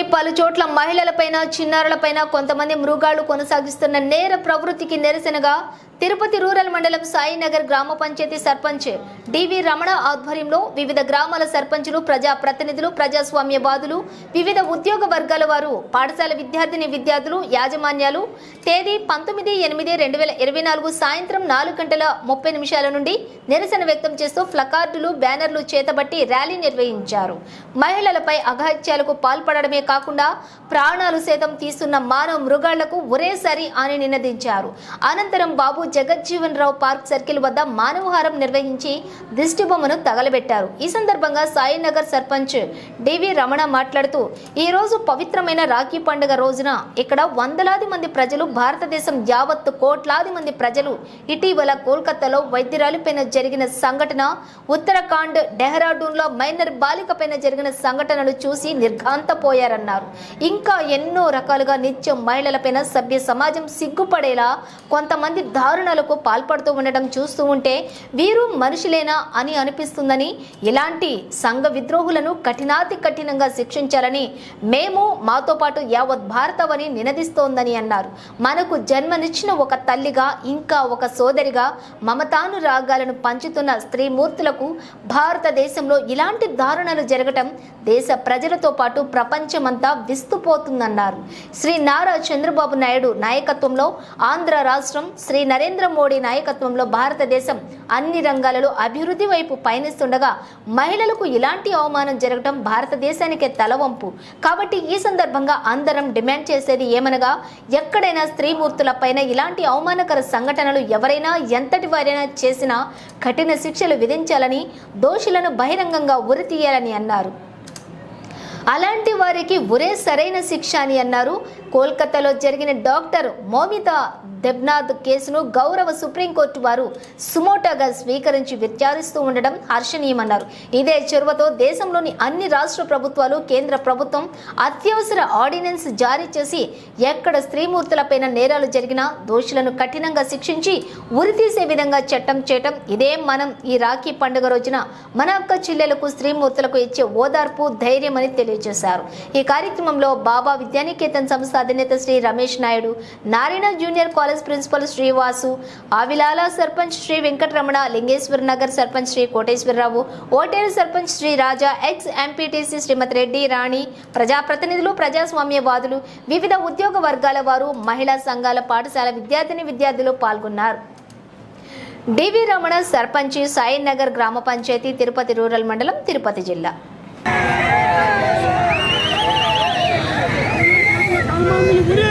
ఇటీవల పలు చోట్ల మహిళలపైన చిన్నారులపైన కొంతమంది మృగాళ్ళు కొనసాగిస్తున్న నేర ప్రవృత్తికి నిరసనగా తిరుపతి రూరల్ మండలం సాయినగర్ గ్రామ పంచాయతీ సర్పంచ్ డివి రమణ ఆధ్వర్యంలో వివిధ గ్రామాల సర్పంచులు ప్రజా ప్రతినిధులు ప్రజాస్వామ్యవాదులు వివిధ ఉద్యోగ వర్గాల వారు పాఠశాల విద్యార్థిని విద్యార్థులు యాజమాన్యాలు. తేదీ పంతొమ్మిది ఎనిమిది రెండు వేల ఇరవై నాలుగు సాయంత్రం నాలుగు గంటల ముప్పై నిమిషాల నుండి నిరసన వ్యక్తం చేస్తూ ఫ్లకార్డులు బ్యానర్లు చేతబట్టి ర్యాలీ నిర్వహించారు. మహిళలపై అఘాత్యాలకు పాల్పడడమే కాకుండా ప్రాణాలు సైతం తీస్తున్న మానవ మృగాళ్ళకు ఒరేసారి అని నినదించారు. అనంతరం బాబు జగజ్జీవన్ రావు పార్క్ సర్కిల్ వద్ద మానవహారం నిర్వహించి దిష్టిబొమ్మను తగలబెట్టారు. ఈ సందర్భంగా సాయినగర్ సర్పంచ్ డివి రమణ మాట్లాడుతూ ఈ రోజు పవిత్రమైన రాఖీ పండుగ రోజున ఇక్కడ వందలాది మంది ప్రజలు భారతదేశం యావత్తు కోట్లాది మంది ప్రజలు ఇటీవల కోల్కతాలో వైద్యురాలిపైన జరిగిన సంఘటన ఉత్తరాఖండ్ డెహ్రాడూన్లో మైనర్ బాలికపైన జరిగిన సంఘటనలు చూసి నిర్ఘాంతపోయారన్నారు. ఇంకా ఎన్నో రకాలుగా నిత్యం మహిళలపైన సభ్య సమాజం సిగ్గుపడేలా కొంతమంది దారుణాలకు పాల్పడుతూ ఉండడం చూస్తూ ఉంటే వీరు మనుషులేనా అని అనిపిస్తుందని ఇలాంటి సంఘ విద్రోహులను కఠినాతి కఠినంగా శిక్షించాలని మేము మాతో పాటు యావత్ భారతవని నినదిస్తోందని అన్నారు. మనకు జన్మనిచ్చిన ఒక తల్లిగా ఇంకా ఒక సోదరిగా మమతాను రాగాలను పంచుతున్న స్త్రీమూర్తులకు భారతదేశంలో ఇలాంటి దారుణాలు జరగటం దేశ ప్రజలతో పాటు ప్రపంచమంతా విస్తుపోతుందన్నారు. శ్రీ నారా చంద్రబాబు నాయుడు నాయకత్వంలో ఆంధ్ర రాష్ట్రం శ్రీ నరేంద్ర నరేంద్ర మోడీ నాయకత్వంలో భారతదేశం అన్ని రంగాలలో అభివృద్ధి వైపు పయనిస్తుండగా మహిళలకు ఇలాంటి అవమానం జరగటం భారతదేశానికే తలవంపు. కాబట్టి ఈ సందర్భంగా అందరం డిమాండ్ చేసేది ఏమనగా ఎక్కడైనా స్త్రీమూర్తులపైన ఇలాంటి అవమానకర సంఘటనలు ఎవరైనా ఎంతటి వారైనా చేసినా కఠిన శిక్షలు విధించాలని దోషులను బహిరంగంగా ఉరితీయాలని అన్నారు. అలాంటి వారికి ఒరే సరైన శిక్ష అని అన్నారు. కోల్కతాలో జరిగిన డాక్టర్ మోమితా దెబ్నాథ్ కేసును గౌరవ సుప్రీంకోర్టు వారు సుమోటోగా స్వీకరించి విచారిస్తూ ఉండడం హర్షణీయమన్నారు. ఇదే చొరవతో దేశంలోని అన్ని రాష్ట్ర ప్రభుత్వాలు కేంద్ర ప్రభుత్వం అత్యవసర ఆర్డినెన్స్ జారీ చేసి ఎక్కడ స్త్రీమూర్తులపైన నేరాలు జరిగినా దోషులను కఠినంగా శిక్షించి ఉరితీసే విధంగా చట్టం చేయటం ఇదే మనం ఈ రాఖీ పండుగ రోజున మన అక్క చెల్లెలకు స్త్రీమూర్తులకు ఇచ్చే ఓదార్పు ధైర్యం అని తెలియజేశారు. ఈ కార్యక్రమంలో బాబా విద్యానికేతన్ సంస్థ అధినేత Shri Ramesh Naidu Narayana junior college principal Srivasu Avilala sarpanch Shri Venkataramana Lingeswara Nagar sarpanch Shri Koteswararao Oteru sarpanch Shri Raja ex MPTC Shrimati Reddy Rani ప్రజాప్రతినిధులు ప్రజాస్వామ్యవాదులు వివిధ ఉద్యోగ వర్గాల వారు మహిళా సంఘాల పాఠశాల విద్యార్థిని విద్యార్థులు పాల్గొన్నారు. డివి రమణ సర్పంచి సాయి నగర్ గ్రామ పంచాయతీ తిరుపతి రూరల్ మండలం తిరుపతి జిల్లా. Mano,